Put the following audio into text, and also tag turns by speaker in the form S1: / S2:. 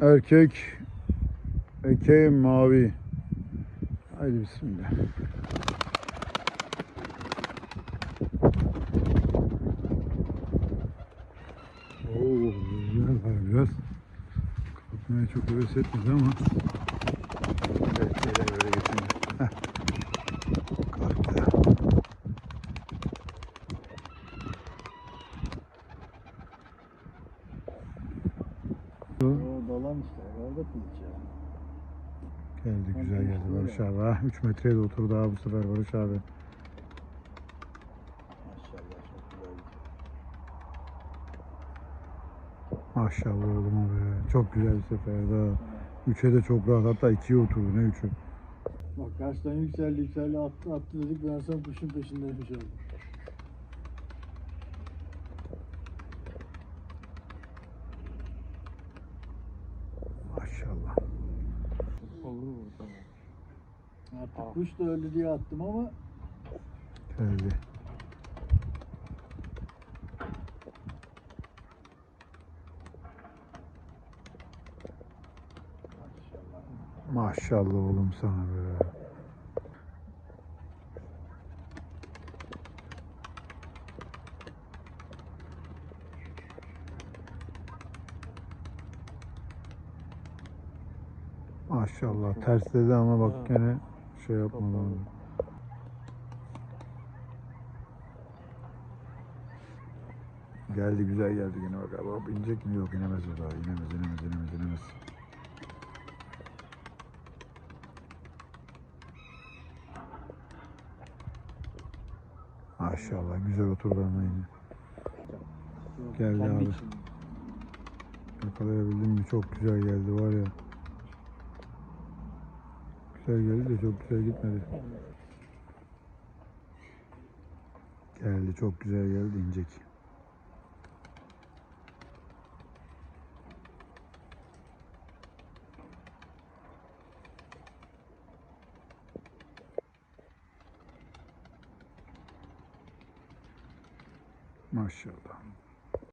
S1: Erkek Eke mavi. Haydi bismillah. Oo, güzel var biraz. Kalkmaya çok heves etmedi ama. Evet, böyle geçelim. Heh. Kalktı.
S2: İşte. Orada ya.
S1: Geldi güzel geldi Barış abi. Ha, 3 metreye de oturdu abi bu sefer Barış abi.
S2: Maşallah
S1: oğluma be. Çok güzel bir sefer daha. 3'e de çok rahat hatta 2'ye oturdu ne 3'ü.
S2: Bak karşıdan yükseldi yükseldi attı attı dedik ben sonra kuşun peşindeymiş oldum.
S1: Maşallah.
S2: Olur mu tamam. Artık kuş da öldü diye attım ama
S1: Geldi.
S2: maşallah.
S1: Oğlum sana be. Maşallah tersledi ama bak gene şey yapmadı.
S2: Topladı.
S1: Geldi güzel geldi yine bak abi. İnecek mi? Yok inemez o daha. İnemez inemez inemez inemez. Maşallah güzel oturdu ama yine. Geldi abi. Yakalayabildim mi? Çok güzel geldi var ya. Güzel geldi de çok güzel gitmedi. Geldi çok güzel geldi incek. Maşallah.